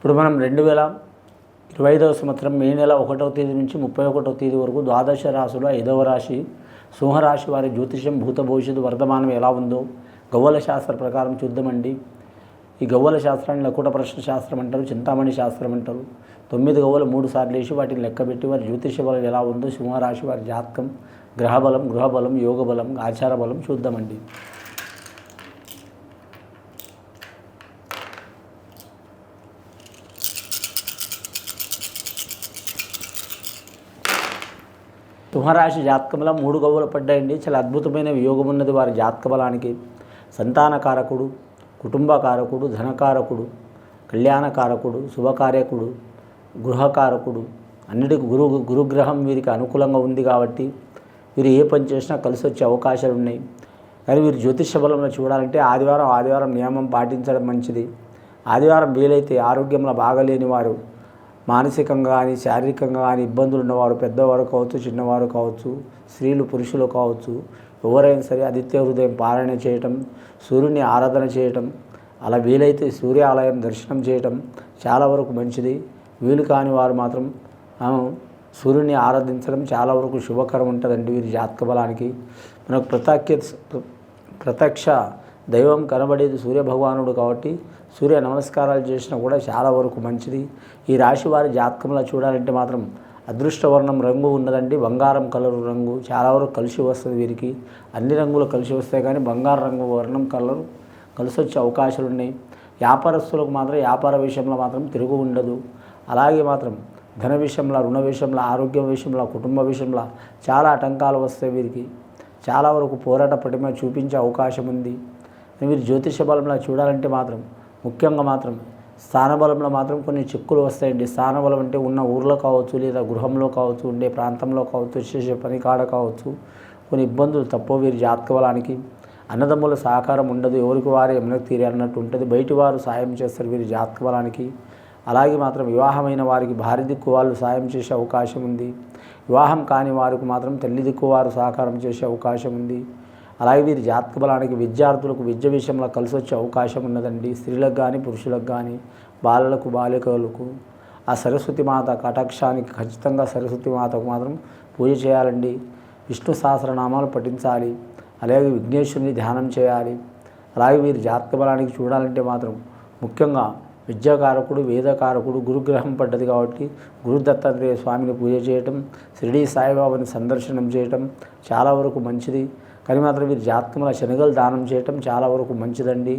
ఇప్పుడు మనం రెండు వేల ఇరవై ఐదవ సంవత్సరం మే నెల ఒకటవ తేదీ నుంచి ముప్పై ఒకటవ తేదీ వరకు ద్వాదశ రాశులు ఐదవ రాశి సింహరాశి వారి జ్యోతిషం భూత భవిష్యత్తు వర్తమానం ఎలా ఉందో గవ్వల శాస్త్ర ప్రకారం చూద్దామండి. ఈ గవ్వల శాస్త్రాన్ని లకుట ప్రశ్న శాస్త్రం అంటారు చింతామణి శాస్త్రం అంటారు. తొమ్మిది గవ్వలు మూడు సార్లు వేసి వాటిని లెక్కబెట్టి వారి జ్యోతిష బలం ఎలా ఉందో సింహరాశి వారి జాతకం గ్రహబలం గృహబలం యోగ బలం ఆచార బలం చూద్దామండి. సింహరాశి జాతకంలో మూడు గవ్వలు పడ్డాయండి. చాలా అద్భుతమైన యోగం ఉన్నది వారి జాతక బలానికి. సంతానకారకుడు కుటుంబకారకుడు ధనకారకుడు కళ్యాణకారకుడు శుభకార్యకుడు గృహకారకుడు అన్నిటికి గురు గురుగ్రహం వీరికి అనుకూలంగా ఉంది కాబట్టి వీరు ఏ పని చేసినా కలిసి వచ్చే అవకాశాలు ఉన్నాయి. కానీ వీరు జ్యోతిష బలంలో చూడాలంటే ఆదివారం ఆదివారం నియమం పాటించడం మంచిది. ఆదివారం వీలైతే ఆరోగ్యంలో బాగలేని వారు మానసికంగా కానీ శారీరకంగా కానీ ఇబ్బందులు ఉన్నవారు పెద్దవారు కావచ్చు చిన్నవారు కావచ్చు స్త్రీలు పురుషులు కావచ్చు ఎవరైనా సరే ఆదిత్య హృదయం పారాయణ చేయటం సూర్యుని ఆరాధన చేయటం అలా వీలైతే సూర్యాలయం దర్శనం చేయటం చాలా వరకు మంచిది. వీలు కాని వారు మాత్రం సూర్యుని ఆరాధించడం చాలా వరకు శుభకరం ఉంటుందండి వీరి జాతక బలానికి. మనకు ప్రత్యక్ష ప్రత్యక్ష దైవం కనబడేది సూర్య భగవానుడు కాబట్టి సూర్య నమస్కారాలు చేసినా కూడా చాలా వరకు మంచిది. ఈ రాశి వారి జాతకంలో చూడాలంటే మాత్రం అదృష్టవర్ణం రంగు ఉన్నదండి. బంగారం కలర్ రంగు చాలా వరకు కలిసి వస్తుంది వీరికి. అన్ని రంగులు కలిసి వస్తాయి కానీ బంగారు రంగు వర్ణం కలర్ కలిసి వచ్చే అవకాశాలు ఉన్నాయి. వ్యాపారస్తులకు మాత్రం వ్యాపార విషయంలో మాత్రం తిరుగు ఉండదు. అలాగే మాత్రం ధన విషయంలో రుణ విషయంలో ఆరోగ్యం విషయంలో కుటుంబ విషయంలో చాలా ఆటంకాలు వస్తాయి వీరికి. చాలా వరకు పోరాట పటిమ చూపించే అవకాశం ఉంది. మీరు జ్యోతిష బలంలో చూడాలంటే మాత్రం ముఖ్యంగా మాత్రం స్థానబలంలో మాత్రం కొన్ని చిక్కులు వస్తాయండి. స్థానబలం అంటే ఉన్న ఊర్లో కావచ్చు లేదా గృహంలో కావచ్చు ఉండే ప్రాంతంలో కావచ్చు చేసే పని కాడ కావచ్చు కొన్ని ఇబ్బందులు తప్ప వీరి జాతక బలానికి. అన్నదమ్ముల సహకారం ఉండదు ఎవరికి వారు ఎమనకు తీరే అన్నట్టు ఉంటుంది. బయటి వారు సాయం చేస్తారు వీరి జాతక బలానికి. అలాగే మాత్రం వివాహమైన వారికి భార్య దిక్కు వాళ్ళు సాయం చేసే అవకాశం ఉంది. వివాహం కాని వారికి మాత్రం తల్లి దిక్కు వారు సహకారం చేసే అవకాశం ఉంది. అలాగే వీరి జాతక బలానికి విద్యార్థులకు విద్య విషయంలో కలిసి వచ్చే అవకాశం ఉన్నదండి. స్త్రీలకు కానీ పురుషులకు కానీ బాలలకు బాలికలకు. ఆ సరస్వతి మాత కటాక్షానికి ఖచ్చితంగా సరస్వతి మాతకు మాత్రం పూజ చేయాలండి. విష్ణు సహస్రనామాలు పఠించాలి. అలాగే విఘ్నేశ్వరుని ధ్యానం చేయాలి. అలాగే వీరి జాతక బలానికి చూడాలంటే మాత్రం ముఖ్యంగా విద్యాకారకుడు వేదకారకుడు గురుగ్రహం పడ్డది కాబట్టి గురు దత్తాత్రేయ స్వామిని పూజ చేయటం షిరిడి సాయిబాబాని సందర్శనం చేయటం చాలా వరకు మంచిది. కానీ మాత్రం వీరి జాతకంలో శనగలు దానం చేయటం చాలా వరకు మంచిదండి.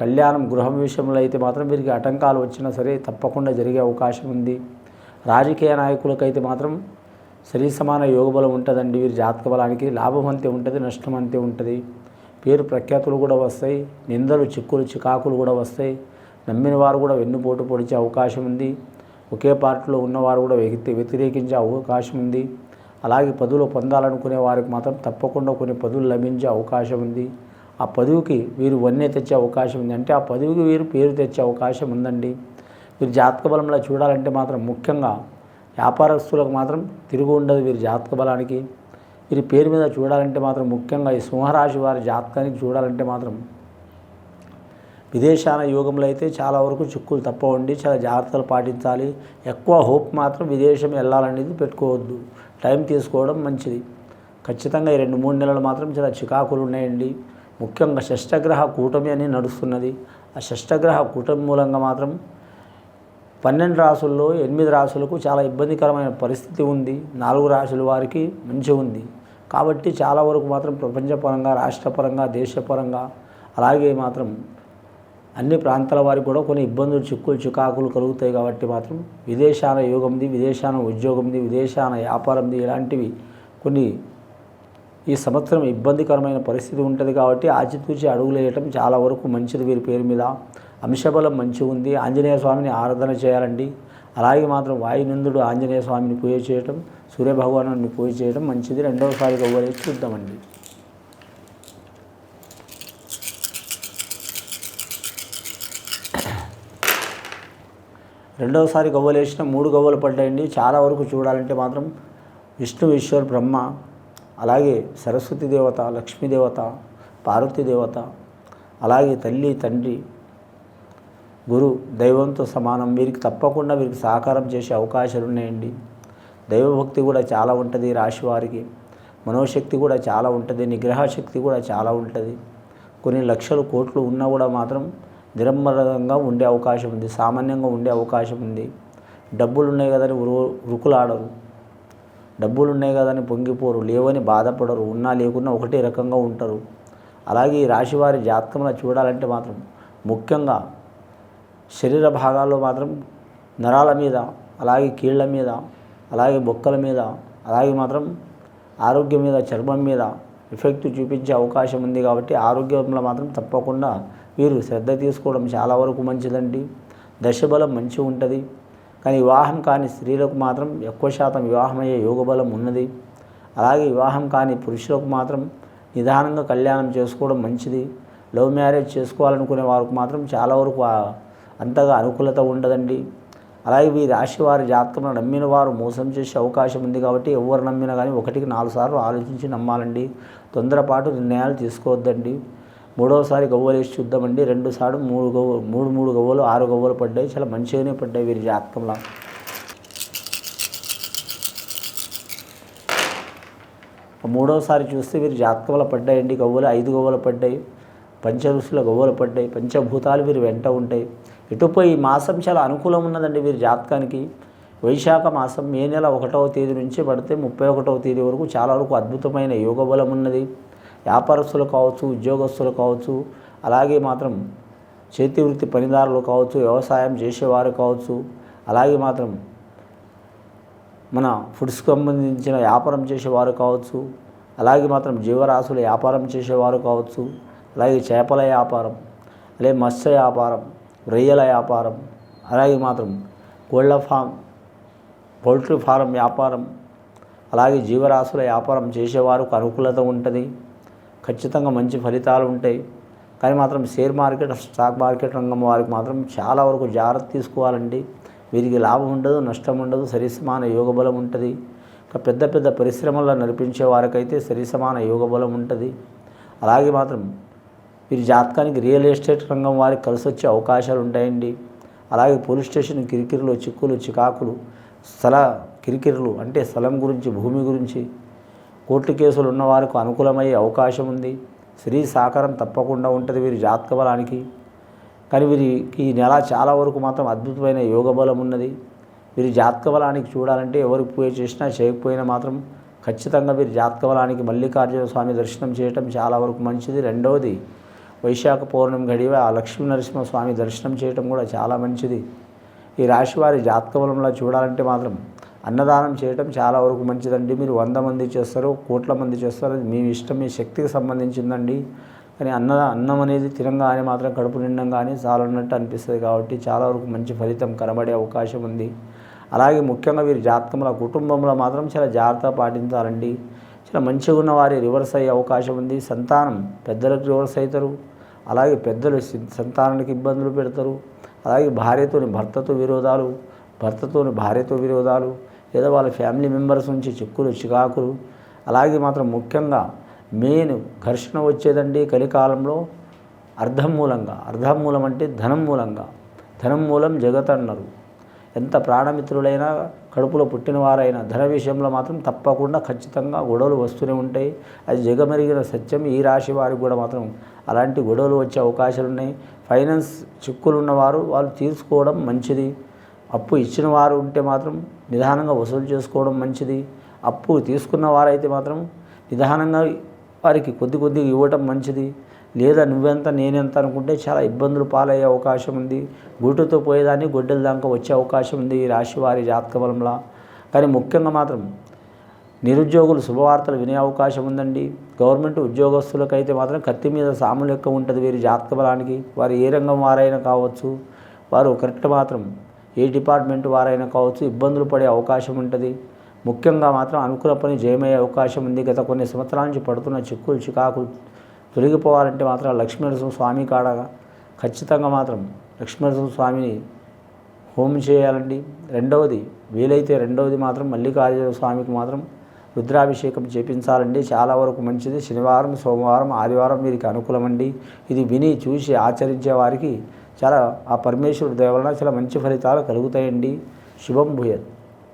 కళ్యాణం గృహం విషయంలో అయితే మాత్రం వీరికి ఆటంకాలు వచ్చినా సరే తప్పకుండా జరిగే అవకాశం ఉంది. రాజకీయ నాయకులకైతే మాత్రం సరి సమాన యోగబలం ఉంటుందండి వీరి జాతక బలానికి. లాభం అంతే ఉంటుంది నష్టం అంతే ఉంటుంది. పేరు ప్రఖ్యాతులు కూడా వస్తాయి నిందలు చిక్కులు చికాకులు కూడా వస్తాయి. నమ్మిన వారు కూడా వెన్నుపోటు పొడిచే అవకాశం ఉంది. ఒకే పార్టీలో ఉన్నవారు కూడా వ్యతి వ్యతిరేకించే అవకాశం ఉంది. అలాగే పదవులు పొందాలనుకునే వారికి మాత్రం తప్పకుండా కొన్ని పదవులు లభించే అవకాశం ఉంది. ఆ పదవికి వీరు వన్నె తెచ్చే అవకాశం ఉంది. అంటే ఆ పదవికి వీరు పేరు తెచ్చే అవకాశం ఉందండి. వీరు జాతక బలంలో చూడాలంటే మాత్రం ముఖ్యంగా వ్యాపారస్తులకు మాత్రం తిరుగు ఉండదు వీరి జాతక బలానికి. వీరి పేరు మీద చూడాలంటే మాత్రం ముఖ్యంగా ఈ సింహరాశి వారి జాతకానికి చూడాలంటే మాత్రం విదేశాన యోగంలో అయితే చాలా వరకు చిక్కులు తప్ప ఉండి చాలా జాగ్రత్తలు పాటించాలి. ఎక్కువ హోప్ మాత్రం విదేశం వెళ్ళాలనేది పెట్టుకోవద్దు. టైం తీసుకోవడం మంచిది. ఖచ్చితంగా ఈ రెండు మూడు నెలలు మాత్రం చాలా చికాకులు ఉన్నాయండి. ముఖ్యంగా షష్టగ్రహ కూటమి అని నడుస్తున్నది. ఆ షష్టగ్రహ కూటమి మూలంగా మాత్రం పన్నెండు రాసుల్లో ఎనిమిది రాసులకు చాలా ఇబ్బందికరమైన పరిస్థితి ఉంది. నాలుగు రాసుల వారికి మంచి ఉంది. కాబట్టి చాలా వరకు మాత్రం ప్రపంచపరంగా రాష్ట్రపరంగా దేశపరంగా అలాగే మాత్రం అన్ని ప్రాంతాల వారికి కూడా కొన్ని ఇబ్బందులు చిక్కులు చికాకులు కలుగుతాయి కాబట్టి మాత్రం విదేశాన యోగంది విదేశాన ఉద్యోగంది విదేశాన వ్యాపారంది ఇలాంటివి కొన్ని ఈ సంవత్సరం ఇబ్బందికరమైన పరిస్థితి ఉంటుంది కాబట్టి ఆచితూచి అడుగులేయటం చాలా వరకు మంచిది వీరి పేరు మీద. అంశబలం మంచిగా ఉంది. ఆంజనేయ స్వామిని ఆరాధన చేయాలండి. అలాగే మాత్రం వాయునందుడు ఆంజనేయ స్వామిని పూజ చేయటం సూర్యభగవాను పూజ చేయడం మంచిది. రెండవసారిగా గవ్వలేసి చూద్దామండి. రెండవసారి గవ్వలు వేసిన మూడు గవ్వలు పడ్డాయండి. చాలా వరకు చూడాలంటే మాత్రం విష్ణు ఈశ్వర్ బ్రహ్మ అలాగే సరస్వతి దేవత లక్ష్మీ దేవత పార్వతీ దేవత అలాగే తల్లి తండ్రి గురు దైవంతో సమానం. వీరికి తప్పకుండా వీరికి సహకారం చేసే అవకాశాలు ఉన్నాయండి. దైవభక్తి కూడా చాలా ఉంటుంది రాశివారికి రాశి వారికి. మనోశక్తి కూడా చాలా ఉంటుంది. నిగ్రహ శక్తి కూడా చాలా ఉంటుంది. కొన్ని లక్షలు కోట్లు ఉన్నా కూడా మాత్రం నిరంబరంగా ఉండే అవకాశం ఉంది. సామాన్యంగా ఉండే అవకాశం ఉంది. డబ్బులు ఉన్నాయి కదని ఉరు ఉరుకులాడరు. డబ్బులు ఉన్నాయి కదని పొంగిపోరు. లేవని బాధపడరు. ఉన్నా లేకున్నా ఒకటే రకంగా ఉంటారు. అలాగే ఈ రాశివారి జాతకంలో చూడాలంటే మాత్రం ముఖ్యంగా శరీర భాగాల్లో మాత్రం నరాల మీద అలాగే కీళ్ళ మీద అలాగే బొక్కల మీద అలాగే మాత్రం ఆరోగ్యం మీద చర్మం మీద ఎఫెక్ట్ చూపించే అవకాశం ఉంది కాబట్టి ఆరోగ్యంలో మాత్రం తప్పకుండా వీరు శ్రద్ధ తీసుకోవడం చాలా వరకు మంచిదండి. దశబలం మంచిగా ఉంటుంది. కానీ వివాహం కాని స్త్రీలకు మాత్రం ఎక్కువ శాతం వివాహమయ్యే యోగబలం ఉన్నది. అలాగే వివాహం కాని పురుషులకు మాత్రం నిదానంగా కళ్యాణం చేసుకోవడం మంచిది. లవ్ మ్యారేజ్ చేసుకోవాలనుకునే వారికి మాత్రం చాలా వరకు అంతగా అనుకూలత ఉండదండి. అలాగే ఈ రాశి వారి జాతకంలో నమ్మిన వారు మోసం చేసే అవకాశం ఉంది కాబట్టి ఎవరు నమ్మినా కానీ ఒకటికి నాలుగు సార్లు ఆలోచించి నమ్మాలండి. తొందరపాటు నిర్ణయాలు తీసుకోవద్దండి. మూడవసారి గవ్వలు వేసి చూద్దామండి. రెండు సార్లు మూడు గవ్వ మూడు మూడు గవ్వలు ఆరు గవ్వలు పడ్డాయి. చాలా మంచిగానే పడ్డాయి వీరి జాతకంలో. మూడవసారి చూస్తే వీరి జాతకంలో పడ్డాయండి గవ్వలు. ఐదు గవ్వలు పడ్డాయి. పంచరుషుల గవ్వలు పడ్డాయి. పంచభూతాలు వీరి వెంట ఉంటాయి. ఇటుపై ఈ మాసం చాలా అనుకూలం ఉన్నదండి వీరి జాతకానికి. వైశాఖ మాసం మే నెల ఒకటవ తేదీ నుంచి పడితే ముప్పై ఒకటవ తేదీ వరకు చాలా వరకు అద్భుతమైన యోగ బలం ఉన్నది. వ్యాపారస్తులు కావచ్చు ఉద్యోగస్తులు కావచ్చు అలాగే మాత్రం చేతి వృత్తి పనిదారులు కావచ్చు వ్యవసాయం చేసేవారు కావచ్చు అలాగే మాత్రం మన ఫుడ్స్కి సంబంధించిన వ్యాపారం చేసేవారు కావచ్చు అలాగే మాత్రం జీవరాశుల వ్యాపారం చేసేవారు కావచ్చు అలాగే చేపల వ్యాపారం అలాగే మత్స్య వ్యాపారం రొయ్యల వ్యాపారం అలాగే మాత్రం కోళ్ళ ఫామ్ పౌల్ట్రీ ఫారం వ్యాపారం అలాగే జీవరాశుల వ్యాపారం చేసేవారికి అనుకూలత ఉంటుంది. ఖచ్చితంగా మంచి ఫలితాలు ఉంటాయి. కానీ మాత్రం షేర్ మార్కెట్ స్టాక్ మార్కెట్ రంగం వారికి మాత్రం చాలా వరకు జాగ్రత్త తీసుకోవాలండి. వీరికి లాభం ఉండదు నష్టం ఉండదు సరిసమాన యోగ బలం ఉంటుంది. ఇంకా పెద్ద పెద్ద పరిశ్రమల్లో నడిపించే వారికైతే సరిసమాన యోగ బలం ఉంటుంది. అలాగే మాత్రం వీరి జాతకానికి రియల్ ఎస్టేట్ రంగం వారికి కలిసి వచ్చే అవకాశాలు ఉంటాయండి. అలాగే పోలీస్ స్టేషన్ కిరికిరిలు చిక్కులు చికాకులు స్థల కిరికిరులు అంటే స్థలం గురించి భూమి గురించి కోర్టు కేసులు ఉన్న వారికి అనుకూలమయ్యే అవకాశం ఉంది. స్త్రీ సహకారం తప్పకుండా ఉంటుంది వీరి జాతక బలానికి కానీ వీరికి ఈ నెల చాలా వరకు మాత్రం అద్భుతమైన యోగ బలం ఉన్నది. వీరి జాతక బలానికి చూడాలంటే ఎవరికి పూజ చేసినా చేయకపోయినా మాత్రం ఖచ్చితంగా వీరి జాతక బలానికి మల్లికార్జున స్వామి దర్శనం చేయటం చాలా వరకు మంచిది. రెండవది వైశాఖ పౌర్ణమి గడివ ఆ లక్ష్మీ నరసింహ స్వామి దర్శనం చేయటం కూడా చాలా మంచిది. ఈ రాశి వారి జాతక బలంలో చూడాలంటే మాత్రం అన్నదానం చేయటం చాలా వరకు మంచిదండి. మీరు వంద మంది చేస్తారు కోట్ల మంది చేస్తారు అది మీ ఇష్టం మీ శక్తికి సంబంధించిందండి. కానీ అన్న అన్నం అనేది తినంగానే మాత్రం కడుపు నిండంగానే చాలన్నట్టు అనిపిస్తుంది కాబట్టి చాలా వరకు మంచి ఫలితం కనబడే అవకాశం ఉంది. అలాగే ముఖ్యంగా వీరి జాతకంలో కుటుంబంలో మాత్రం చాలా జాగ్రత్త పాటించాలండి. చాలా మంచిగా ఉన్న వారి రివర్స్ అయ్యే అవకాశం ఉంది. సంతానం పెద్దలకు రివర్స్ అవుతారు అలాగే పెద్దలు సంతానానికి ఇబ్బందులు పెడతారు. అలాగే భార్యతోని భర్తతో విరోధాలు భర్తతోని భార్యతో విరోధాలు లేదా వాళ్ళ ఫ్యామిలీ మెంబర్స్ నుంచి చిక్కులు చికాకులు. అలాగే మాత్రం ముఖ్యంగా మెయిన్ ఘర్షణ వచ్చేదండి కలికాలంలో అర్ధం మూలంగా అర్ధం మూలం అంటే ధనం మూలంగా. ధనం మూలం జగత్ అన్నారు ఎంత ప్రాణమిత్రులైనా కడుపులో పుట్టినవారైనా ధన విషయంలో మాత్రం తప్పకుండా ఖచ్చితంగా గొడవలు వస్తూనే ఉంటాయి. అది జగమెరిగిన సత్యం. ఈ రాశి వారికి కూడా మాత్రం అలాంటి గొడవలు వచ్చే అవకాశాలు ఉన్నాయి ఫైనాన్స్ చిక్కులు ఉన్నవారు వాళ్ళు తీసుకోవడం మంచిది. అప్పు ఇచ్చిన వారు ఉంటే మాత్రం నిదానంగా వసూలు చేసుకోవడం మంచిది. అప్పు తీసుకున్న వారైతే మాత్రం నిదానంగా వారికి కొద్ది కొద్దిగా ఇవ్వటం మంచిది. లేదా నువ్వెంత నేనెంత అనుకుంటే చాలా ఇబ్బందులు పాలయ్యే అవకాశం ఉంది. గూటుతో పోయేదాన్ని గొడ్డల దాకా వచ్చే అవకాశం ఉంది ఈ రాశి వారి జాతక బలంలో. కానీ ముఖ్యంగా మాత్రం నిరుద్యోగులు శుభవార్తలు వినే అవకాశం ఉందండి. గవర్నమెంట్ ఉద్యోగస్తులకైతే మాత్రం కత్తి మీద సాములు లెక్క ఉంటుంది వీరి జాతక బలానికి. వారు ఏ రంగం వారైనా కావచ్చు. వారు కరెక్ట్ మాత్రం ఏ డిపార్ట్మెంట్ వారైనా కావచ్చు ఇబ్బందులు పడే అవకాశం ఉంటుంది. ముఖ్యంగా మాత్రం అనుకున్న పని జయమయ్యే అవకాశం ఉంది. గత కొన్ని సంవత్సరాల నుంచి పడుతున్న చిక్కులు చికాకులు తొలగిపోవాలంటే మాత్రం లక్ష్మీనరసింహ స్వామి కాడగా ఖచ్చితంగా మాత్రం లక్ష్మీనరసింహ స్వామిని హోమం చేయాలండి. రెండవది వీలైతే రెండవది మాత్రం మల్లికార్జున స్వామికి మాత్రం రుద్రాభిషేకం చేపించాలండి. చాలా వరకు మంచిది. శనివారం సోమవారం ఆదివారం వీరికి అనుకూలమండి. ఇది విని చూసి ఆచరించే వారికి చాలా ఆ పరమేశ్వరుడి దయ వలన చాలా మంచి ఫలితాలు కలుగుతాయండి. శుభం భూయత్.